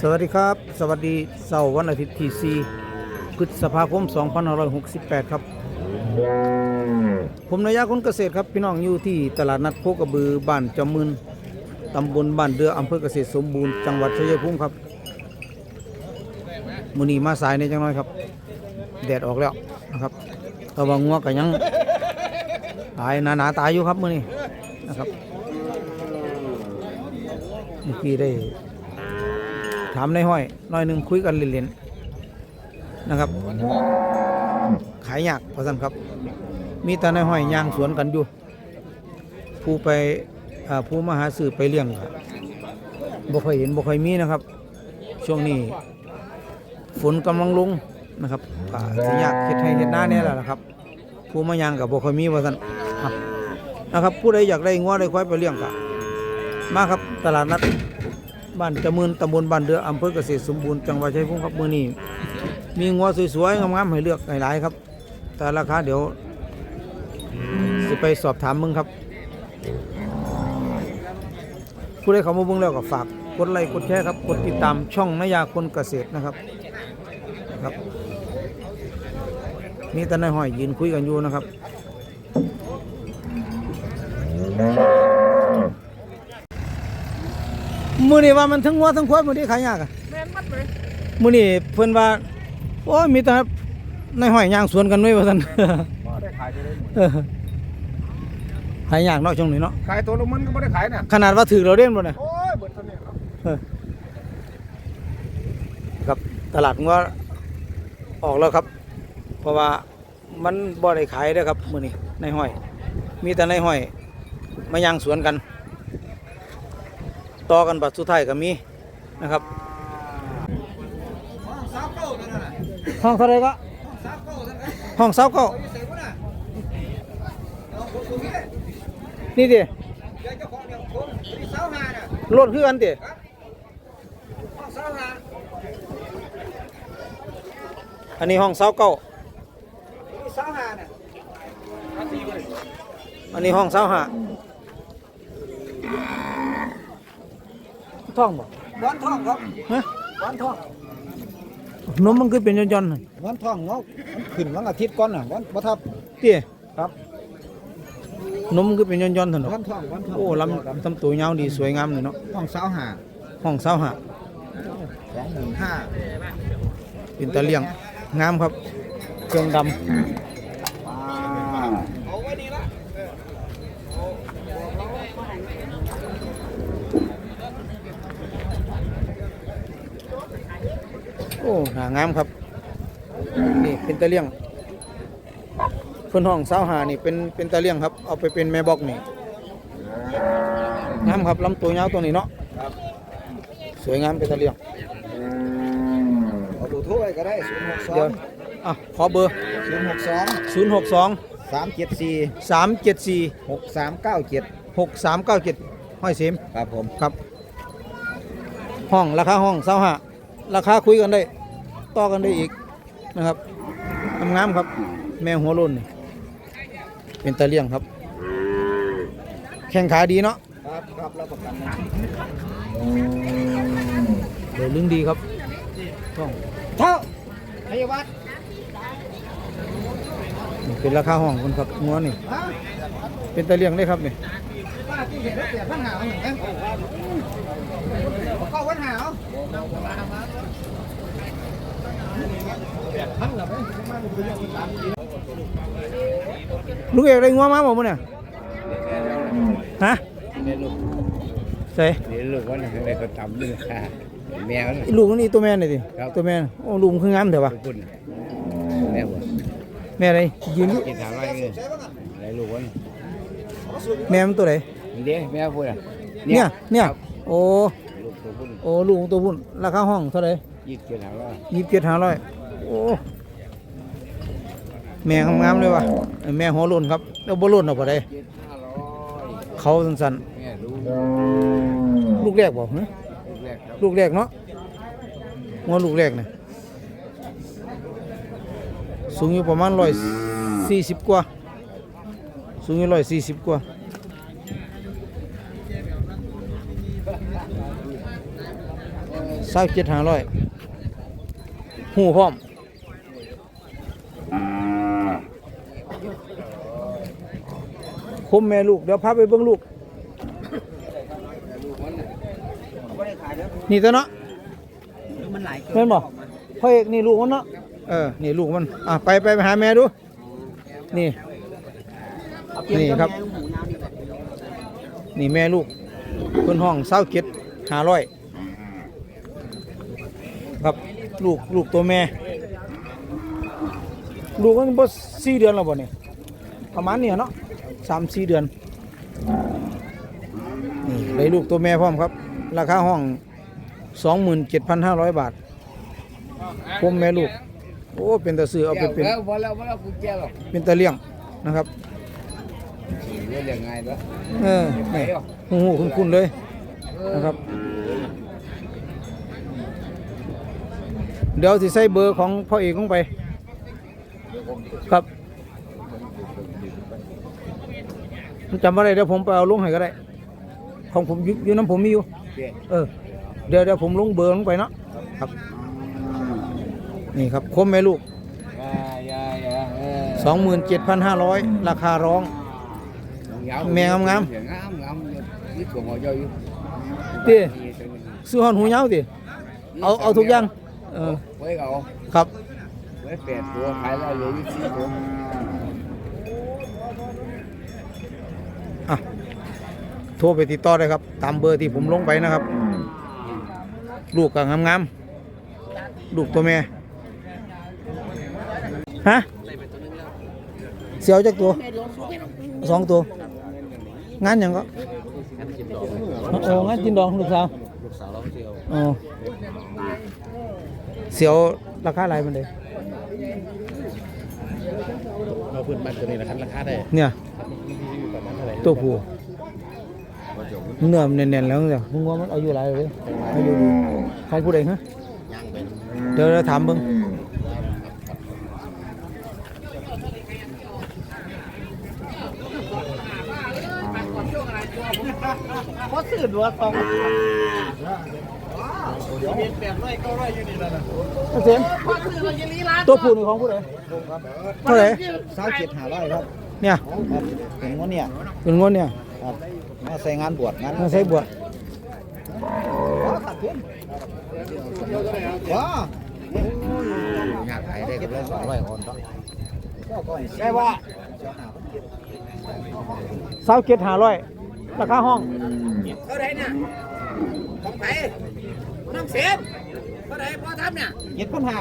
สวัสดีครับ สวัสดีเสาร์วันอาทิตย์ที่4พฤษภาคม 2568 ครับ ผมนายาคนเกษตรครับ พี่น้องอยู่ที่ตลาดนัดโคกระบือบ้านจำมืนตำบลบ้านเดืออำเภอเกษตรสมบูรณ์จังหวัดชัยภูมิครับมือนี้มาสายในจังน้อยครับ แดดออกแล้วนะครับแต่ว่างัวก็ยังตายหนาๆตายอยู่ครับมือนี้นะครับเมื่อกี้ได้ ถามในห้อยหน้อยหนึ่งคุยกันเล่นๆนะครับ ขายยากพอสันครับ มีแต่ในห้อยยางสวนกันอยู่ ผู้ไปผู้มาหาซื้อไปเลี้ยงครับบ่ค่อยเห็นบ่ค่อยมีนะครับ ช่วงนี้ฝนกำลังลงนะครับก็สิยากเฮ็ดให้เฮ็ดหน้าเนี่ยแหละครับ ผู้มาย่างกับบ่ค่อยมีว่าซั่นครับนะครับ ผู้ใดอยากได้งัวได้ควายไปเลี้ยงก็มาครับ ตลาดนัด บ้านจำมืนตำบลบ้านเดืออำเภอเกษตรสมบูรณ์จังหวัดชัยภูมิครับมือนี้มีงัวสวยๆงามๆให้เลือกหลายๆครับ แต่ราคาเดี๋ยวสิไปสอบถามมึงครับ ผู้ใดเขามาเบิ่งแล้วก็ฝากกดไลค์กดแชร์ครับกดติดตามช่องนายาคนเกษตรนะครับครับมีแต่นายหอยยืนคุยกันอยู่นะครับ มื้อนี้ว่ามันทั้งงัวทั้งควายมื้อนี้ขายยากอะแม่นมัดเลยมื้อนี้เพิ่นว่าโอ้ยมีแต่ในห้อยย่างสวนกันไว้ว่าซั่นบ่ได้ขายจะได้หมดเออขายยากเนาะช่วงนี้เนาะขายตัวละมันก็บ่ได้ขายน่ะขนาดว่าถือเราเด่นบ่เนี่ยโอ้ยเบิดเท่านี้ครับเออครับตลาดงัวออกแล้วครับ เพราะว่ามันบ่ได้ขายเด้อครับมื้อนี้ในห้อย มีแต่ในห้อย มาย่างสวนกัน ต่อกันบัดสุดท้ายก็มีนะครับห้องเท่าไรก็สาเก้านั่นไงห้องเสาเก้าเอาอยู่ใส่บ่น่ะเอาคนตรงนี้นี่ดิยายเจ้าเนี่ยผมนี่สาวหาน่ะรถคือกันดิห้องสาวหาอันนี้ห้องเสาเก้านี่สาอันนี้ห้องเสาห้า ท่องบ่วันทองครับฮะวันทองนมมันคือเป็นย่อนๆน่ะวันทองเนาะมันขึ้นวันอาทิตย์ก่อนน่ะวันบ่ทับเตี้ยครับนมมันคือเป็นย่อนๆเถอะเนาะวันทองวันทองโอ้ลำลำตัวยาวดีสวยงามเลยเนาะห้องสาวหาห้องเสาห้าสองหมื่นห้าเป็นตะเลียงงามครับ เครื่องดเอาไว้นี่ละำโอ้ หางามครับ นี่เป็นตะเลียงเพิ่นห้องเสาห้านี่เป็นเป็นตะเลียงครับ เอาไปเป็นแม่บอกนี่งามครับลำตัวยาวตัวนี้เนาะครับสวยงามเป็นตะเลียงเอาดูโทรไปก็ได้ศูนย์หกสอเดี๋ยวงอะขอเบอร์ ศูนย์หกสอง0 6 2 สามเจ็ดสี่3 7 4 หกสามเก้าเจ็ด6 3 9 7ห้อยเสมครับผม ครับ ห้องราคาห้องเสาห้าราคาคุยกันได้ ต่อกันได้อีกนะครับงามๆครับ แม่หัวโล้นนี่เป็นตะเลียงครับ แข้งขาดีเนาะครับครับรับประกันนะเดี๋ยวลึงดีครับห้องเท่าพยาวัดนี่เป็นราคาห้องคนครับงัวนี่ฮะเป็นตะเลียงได้ครับนี่ป้าที่เห็นแล้วเสียพันหาเหมือนกันเข้าพันหาเอาพันหรอไหม ลูกเอกได้งัวมาบ่มื้อเนี่ยฮะเรียนลูกใส่เรียนลูกว่าเนี่ยอะไรก็ทำด้วยค่ะแม่ก็ลูกนี่ตัวแม่นี่ดิครับตัวแม่โอ้ลูกคืองามเถอะวะทุกคนแม่หัวแม่อะไรยืนอยู่กินอะไรเงี้ยอะไรลูกวะเนี่ยแม่มันตัวไหนเดี๋ยวแม่พูดอะเนี่ยเนี่ยโอ้โอ้ลูกตัวพุ่นราคาห้องเท่าไหร่ยี่สิบเจ็ดถามว่ายี่สิบเจ็ดห้าร้อย โอ้แม่งามๆเลยวะแม่หัวโล้นครับแล้วบ่โล้นเอาบ่ได้เจ็ดห้าร้อยเขาสั้นแม่รู้ๆลูกแรกบ่ฮะลูกแรกครับลูกแรกเนาะงัวลูกแรกเนี่ยสูงอยู่ประมาณร้อยสี่สิบกว่าสูงอยู่ร้อยสี่สิบกว่าเศร้าเจ็ดห้าร้อยหูพร้อม คมแม่ลูก เดี๋ยวพาไปเบิ่งลูก นี่ตัวเนาะมันหลายแม่นบ่พ่อเอกนี่ลูกมันเนาะ เออ นี่ลูกมัน อะไปไปไปหาแม่ดู นี่ นี่ครับ นี่แม่ลูกเพิ่นห้องเศร้าเจ็ดห้าร้อย ครับลูกลูกตัวแม่ ลูกมันบ่สี่เดือนแล้วบ่เนี่ยประมาณนี้เนาะ สามสี่เดือนนี่ได้ลูกตัวแม่พร้อมครับ ราคาห้องสองหมื่นเจ็ดพันห้าร้อยบาทพมแม่ลูก โอ้เป็นตะซื้อเอาไปเป็นแล้วพอแล้วพอแล้วกูแก่หรอกเป็นตะเลี้ยงนะครับเรื่องยังไงแล้วเออนี่หูหูคุ้นคุ้นๆเลยนะครับเดี๋ยวสิใส่เบอร์ของพ่อเอกลงไป ครับ จำอะไรเดี๋ยวผมไปเอาลงให้ก็ได้ ของผมอยู่อยู่น้ำผมมีอยู่ เออ เดี๋ยวเดี๋ยวผมลงเบอร์ลงไปเนาะครับ นี่ครับคมแม่ลูกยายายาเออ27,500ราคาร้อง แม่งามๆงามงามนี่ถั่วงอยอยู่ติซื้อหอนหูยาวติเอาเอาทุกอย่างเออไว้เอาครับไว้แปดตัวขายแล้วเหลืออยู่สี่ตัว อะโทรไปติดต่อได้ครับ ตามเบอร์ที่ผมลงไปนะครับ ลูกก็งามๆลูกตัวแม่ฮะเสียวจากตัวสองตัว งานหยังก็โอ้งานจินดองลูกสาวลูกสาวเราเดียวอ๋อเสียวราคาอะไรมันเลยเราพื้นบ้านตัวนี้นะครับราคาได้เนี่ย ตัวผู้เนื้อมันแน่นๆแล้วเนี่ยมึงว่ามันอายุหลายเลยอายุดีของผู้ใดฮะเดี๋ยวเราถามเบิ่งเพราะสื่อดัวสองเดี๋ยวแปดร้อยเก้าร้อยอยู่นี่แล้วนะเสียนตัวผู้นี่ของผู้ใดเท่าไหร่สาวเจ็ดหาร้อยครับ เนี่ยครับเป็นงวเนี่ยเป็นงวดเนี่ยครับมาใส่งานบวชงานมาใส่บวชขาดทุนว้าอยากขายได้ก็ได้สองร้อยคนต้องใช่ว่าสาวเจ็ดห้าร้อยราคาห้องเท่าไหรเนี่ยของไผ่น้องเสียนเท่าไหรพอทำเนี่ยเจ็ดพันห้า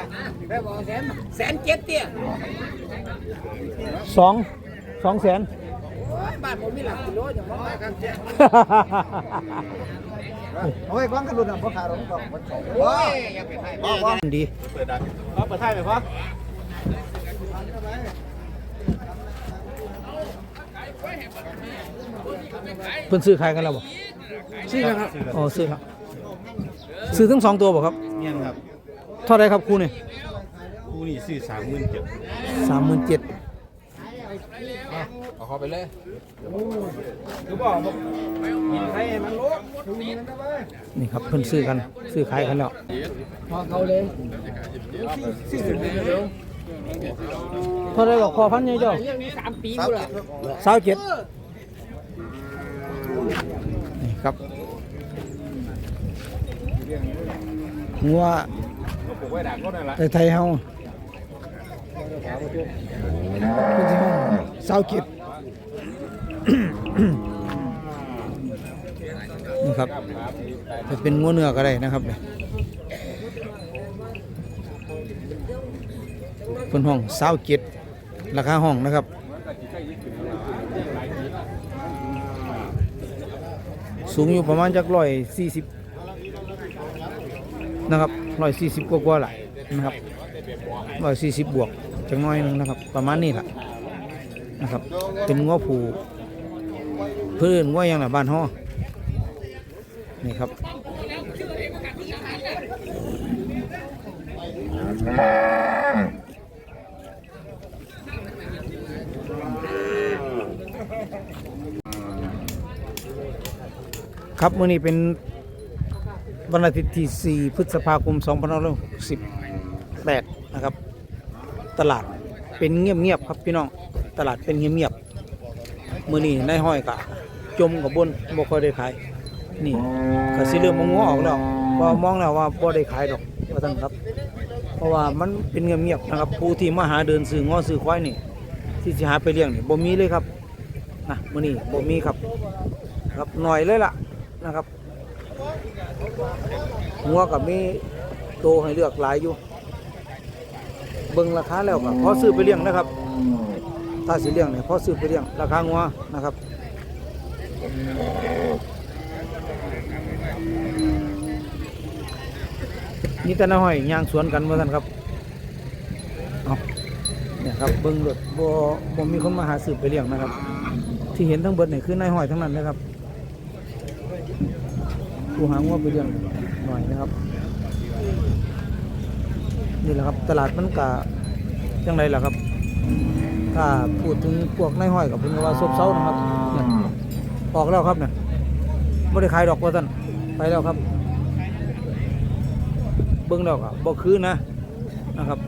ไปบอกแสนแสนเจ็ดเตี้ยสอง สองแสนโอ้ยบ้านผมมีหลักกิโลอย่างว่าครับเจ้โอ้ยก้อนกระดุนอะพ่อขาเราต้องโอ้ยอย่าไปให้พ่อพ่อดีพ่อเปิดท้ายไหมพ่อเพิ่นซื้อขายกันแล้วบ่ชื่อนะครับอ๋อซื้อครับซื้อทั้งสองตัวบ่ครับเนี่ยครับเท่าไหรครับครูนี่คู่นี้ซื้อสามหมื่นเจ็ดสามหมื่นเจ็ด เอาเข้าไปเลยคือบอกกินใครมันรู้นี่ครับเพิ่นซื้อกันซื้อขายกันแล้วพอเขาเลยเท่าไหรบอกพอพันยังเจ้าสามปีกูละสาวเจ็ดนี่ครับงัวปลูกไว้ดักรถนั่นแหละไทยๆเฮาเป็นที่ห้องสาวเจ็ด นี่ครับจะเป็นงัวเนื้อก็ได้นะครับเนี่ยเป็นห้องสาวเจ็ดราคาห้องนะครับสูงอยู่ประมาณจักร้อยสี่สิบนะครับร้อยสี่สิบกว่าๆแหละนะครับร้อยสี่สิบบวกจังน้อยนึงนะครับ ประมาณนี้แหละนะครับ เป็นง้อผู พื่อนง้อหยังน่ะบ้านห่อนี่ครับครับมื้อนี้เป็นวันอาทิตย์ที่ 4 พฤษภาคม 2568 นะครับ ตลาดเป็นเงียบๆครับพี่น้อง ตลาดเป็นเงียบๆมื้อนี้นายห้อยกะ จมกับบนบ่ค่อยได้ขาย นี่ก็สิเริ่มมองออกแล้วพอมองแล้วว่าบ่ได้ขายดอกว่าซั่นครับ เพราะว่ามันเป็นเงียบๆนะครับผู้ที่มาหาเดินซื้องอซื้อควายนี่ที่สิหาไปเลี้ยงนี่บ่มีเลยครับนะมื้อนี้บ่มีครับ ครับหน่อยเลยล่ะนะครับงัวกับมีโตให้เลือกหลายอยู่ เบิ่งราคาแล้วก็พอซื้อไปเลี้ยงนะครับ ถ้าสิเลี้ยงเนี่ยพอซื้อไปเลี้ยงราคางัวนะครับ นี่แต่น้อยย่างสวนกันว่าท่านครับเอาเนี่ยครับเบิ้งรถบ่บ่มีคนมาหาสืบไปเลี้ยงนะครับ ที่เห็นทั้งเบิดนี่คือนายหอยทั้งนั้นนะครับผู้หางัวไปเลี้ยงหน่อยนะครับนี่แหละครับตลาดมันกะจังไรล่ะครับ ถ้าพูดถึงพวกนายห้อยกับเพิ่นว่าซบเซานะครับ ออกแล้วครับเนี่ยไม่ได้ขายดอกว่าท่านไปแล้วครับ เบิ้งแล้วก็บ่คือนะนะครับ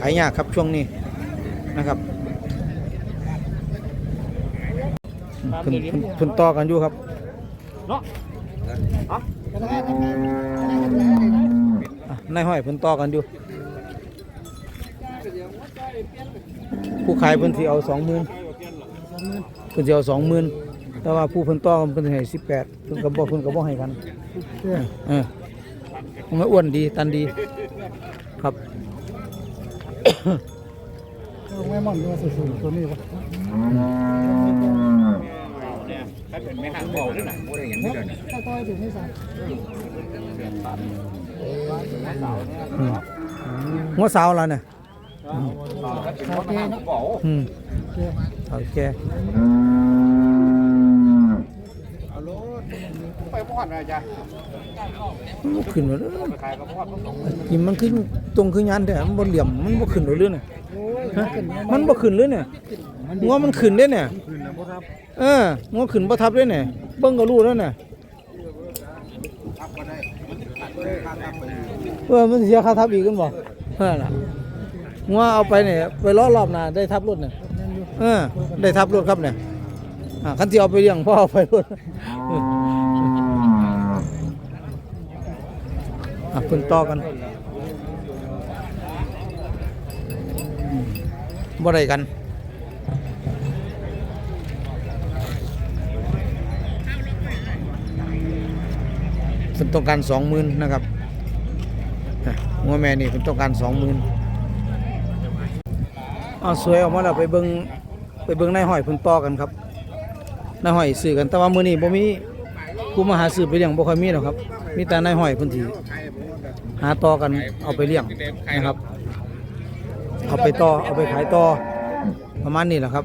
ขายยากครับช่วงนี้นะครับเพิ่นเพิ่นเพิ่นต่อกันอยู่ครับอะนายห้อยเพิ่นต่อกันอยู่ ผู้ขายเพิ่นสิเอาสองหมื่น เพิ่นสิเอาสองหมื่นแต่ว่าผู้เพิ่นต่อกันเพิ่นให้สิบแปดเพิ่นก็บ่เพิ่นก็บ่ให้กันเออมันก็อ้วนดีตันดี ครับไม่มั่นว่าสูงตัวนี้ปะถ้าเป็นไม่หักเบาด้วยนะบ่ได้เห็นไม่เดินถ้าต้อยถึงไม่สั่นหัวสาวแล้วเนี่ย ชาวเกย์เนาะอืมเกย์โอเคไปพอดนะจ๊ะมันขึ้นมาเลยขายก็พอดต้องสองกินมันขึ้นตรงขึ้นยันแต่มันบนเหลี่ยมมันบ่ขึ้นเลยเลยเนี่ยมันบ่ขึ้นเลยเนี่ยงัวมันขึ้นเด้เนี่ยเอองัวขึ้นบ่ทับเลยเนี่ยเบิ่งก็รู้แล้วเนี่ยเออมันเสียค่าทับอีกกันบ่นั่นล่ะ งัวเอาไปเนี่ยไปล้อรอบหนาได้ทับรถเนี่ยเออได้ทับรถครับเนี่ยอ่าคันที่เอาไปเลี้ยงพ่อเอาไปรถอะเพิ่นต่อกันอืมบ่ได้กันเพิ่นต้องการสองหมื่นนะครับงัวแม่นี่เพิ่นต้องการสองหมื่น เอาสวยออกมาแล้วไปเบิ่งไปเบิ่งนายห้อยเพิ่นต่อกันครับนายห้อยซื้อกันแต่ว่ามื้อนี้บ่มีผู้มาหาซื้อไปเลี้ยงบ่ค่อยมีหรอกครับ มีแต่นายห้อยเพิ่นที่หาต่อกันเอาไปเลี้ยงนะครับ เอาไปต่อเอาไปขายต่อประมาณนี้แหละครับ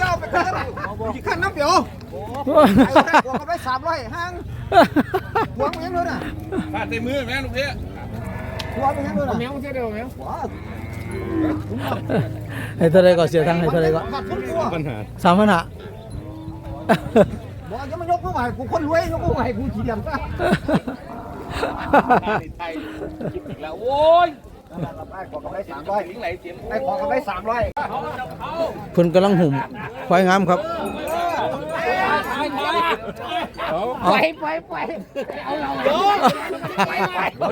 ย่อไปกันแล้วกี่ขั้นน้ำเปียวหัวเขาได้สามร้อยห้างหัวมันยังเลยน่ะฟาดใส่มือแม่ลูกเพี่หัวมันยังเลยน่ะแมวใช่เดียวแมวหัว ให้เท่าไรก็เสียตังค์ให้เท่าไรก็ขาดทุนตัวปัญหาสามพันหาบอกยังไม่ยกเข้าไปกูคนรวยยกเข้าไปกูขี้เดียมซะไทยอีกแล้วโว้ยได้ขอกำไรสามร้อยถึงไหลเสียมได้ขอกำไรสามร้อยเพิ่นกำลังหุ่มควายงามครับไปไปไปเอาเราไปไปท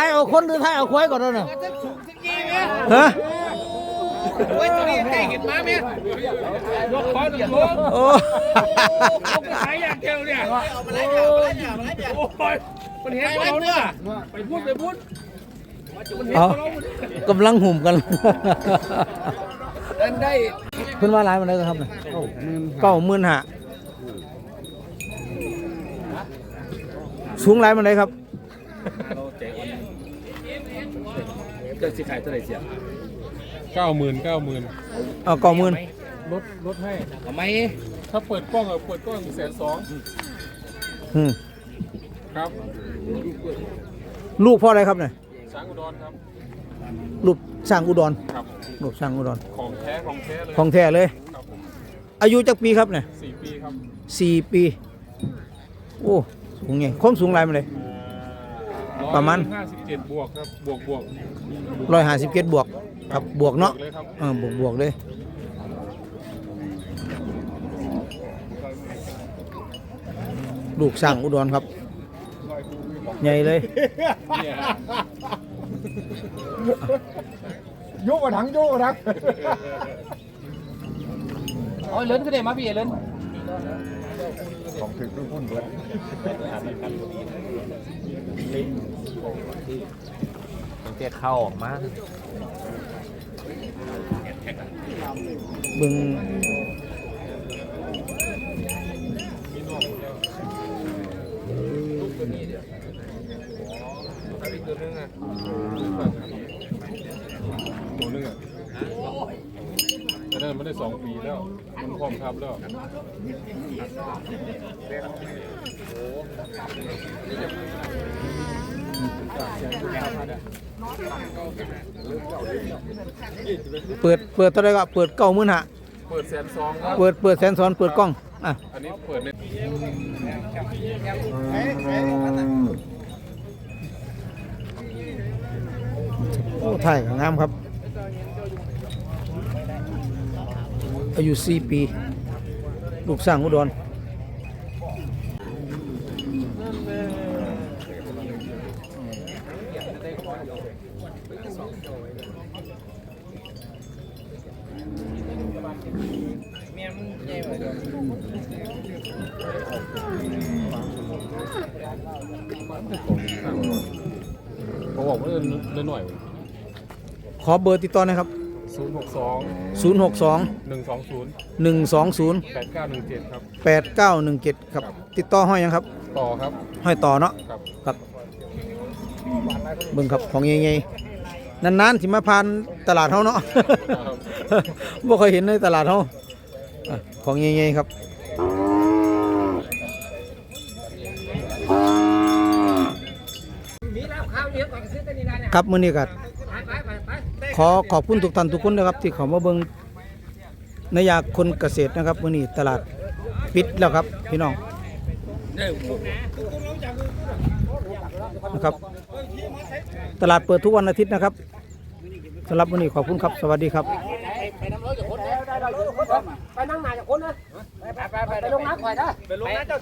ายเอาคนหรือทายเอาควายก่อนนั่นน่ะฮะโอ้ยตัวนี้ได้เห็นมาไหมยกคอหนึ่งยกโอ้ขายอย่างเดียวเนี่ยโอ้ยมันเห็นเราเนี่ยไปพูดไปพูดเอากำลังหุ่มกันอันได้เพิ่นว่าหลายมันได้ครับเนี่ยเก้าหมื่นห้าสูงหลายมันได้ครับ จะสิขายเท่าไหร่เสียเก้าหมื่นเก้าหมื่นเอาเก้าหมื่นลดลดให้ทำไมถ้าเปิดกล้องอะเปิดกล้องแสนสองอืมครับลูกพ่ออะไรครับเนี่ยช้างอุดรครับ ลูกช่างอุดรครับลูกช่างอุดรของแท้ของแท้เลย ของแท้เลย ครับผมอายุจักปีครับเนี่ยสี่ปีครับสี่ปี โอ้สูงไงความสูงไรมาเลย ประมาณห้าสิบเจ็ดบวกครับบวกบวกร้อยห้าสิบเจ็ดบวกครับบวกเนาะเลยครับเออบวกบวกเลยลูกสั่งอุดรครับใหญ่เลยเนี่ยโยกกระถังโยกกระถังเอาเลินก็ได้มาพี่เลินของถึงทุกคนเบิดมันจะเข้าออกมาเบึงตัวนึงอะแต่นั่นมันได้สองปีแล้ว นพร้อมทับแล้วเปิดเปิดเท่าไหรก็เปิดเก้าหมื่นห้าเปิดแสนสองครับเปิดเปิดแสนสอนเปิดกล้องอะอันนี้เปิดในโอ้ถ่ายงามครับ อายุสี่ปี ลูกสร้างอุดรเขาบอกว่าเล่นหน่อย ขอเบอร์ติดต่อหนะครับ ศูนย์หกสอง062 หนึ่งสองศูนย์120 แปดเก้าหนึ่งเจ็ดครับ 8917 ครับ ติดต่อห้อยยังครับ ต่อครับห้อยต่อเนาะ ครับครับเบิ่งครับของใหญ่ๆนานๆสิมาผ่านตลาดเฮาเนาะ บ่เคยเห็นในตลาดเฮาอะของใหญ่ๆครับมีแล้วข้าวเยอะกว่าซื้อตัวนี้ได้เนี่ยครับมื้อนี้ก็ไปไปไปไป ขอขอบคุณทุกท่านทุกคนนะครับ ที่เข้ามาเบิ่งในยาคนเกษตรนะครับมื้อนี้ตลาดปิดแล้วครับ พี่น้องนะครับ ตลาดเปิดทุกวันอาทิตย์นะครับสำหรับมื้อนี้ขอบคุณครับ สวัสดีครับ ไปน้ำร้อยจากคนได้ได้ร้อยจากคนไปนั่งหนาจากคนนะ ไปไปไปไปลงน้ำก่อนนะไปลงน้ำเจ้า